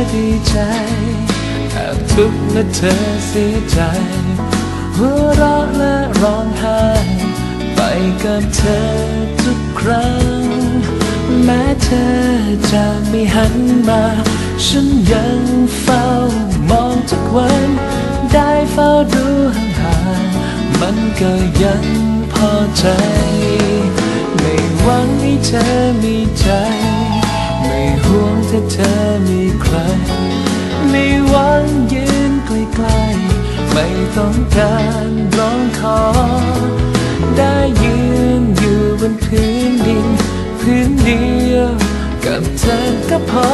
อดีใจแอบทุกข์และเธอเสียใจ หัวเราะและร้องไห้ ไปกับเธอทุกครั้ง แม้เธอจะไม่หันมา ฉันยังเฝ้ามองทุกวัน ได้เฝ้าดูห่างๆมันก็ยังพอใจ ไม่หวังให้เธอมีใจ ต้องการร้องขอ ได้ยืนอยู่บนพื้นดิน พื้นเดียวกับเธอก็พอ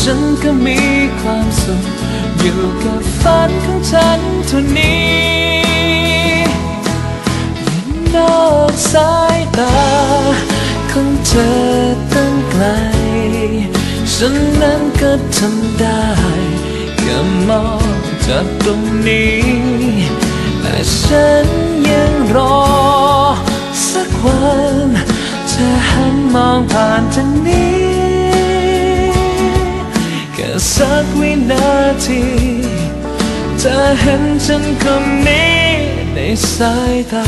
ฉันก็มีความสุข อยู่กับฝันของฉันเท่านี้นอกสายตาของเธอตั้งไกล ฉันนั้นก็ทำได้แค่มอง จากตรงนี้ แต่ฉันยังรอ สักวันเธอหันมองผ่านทางนี้แค่สักวินาทีเธอเห็นฉันคนนี้ในสายตา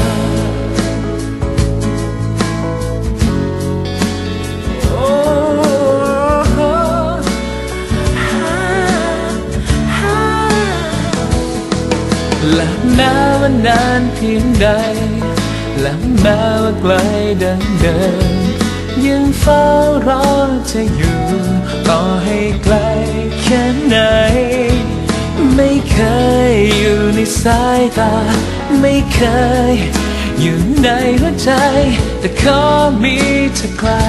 และแม้ว่านานเพียงใด และแม้ว่าไกลดังเดิมยังเฝ้ารอเธออยู่ ต่อให้ไกลแค่ไหน ไม่เคยอยู่ในสายตา ไม่เคยอยู่ในหัวใจ แต่ขอมีเธอใกล้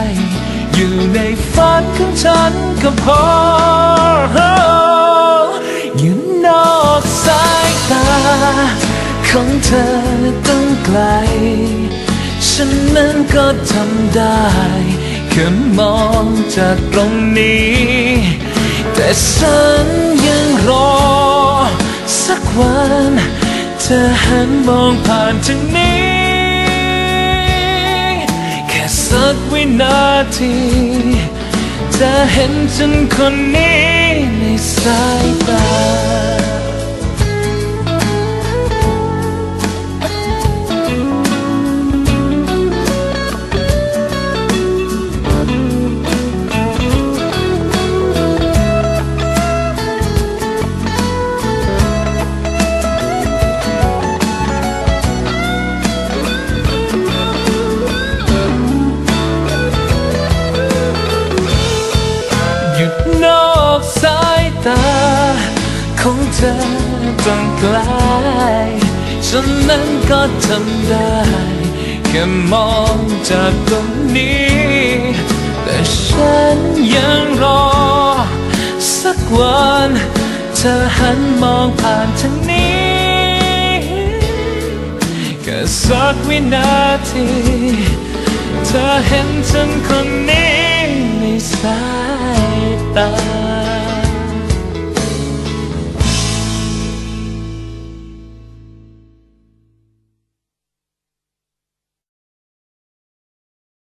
อยู่ในฝันของฉันก็พอ ของเธอต้องไกล ฉันนั้นก็ทำได้แค่มองจากตรงนี้ แต่ฉันยังรอ สักวัน เธอหันมองผ่านทางนี้ แค่สักวินาทีเธอเห็นฉันคนนี้ในสายตา เธอจนไกลฉันนั้นก็ทำได้ แค่มองจากตรงนี้ แต่ฉันยังรอ สักวัน เธอหันมองผ่านทางนี้แค่สักวินาที เธอเห็นฉันคนนี้ในสายตา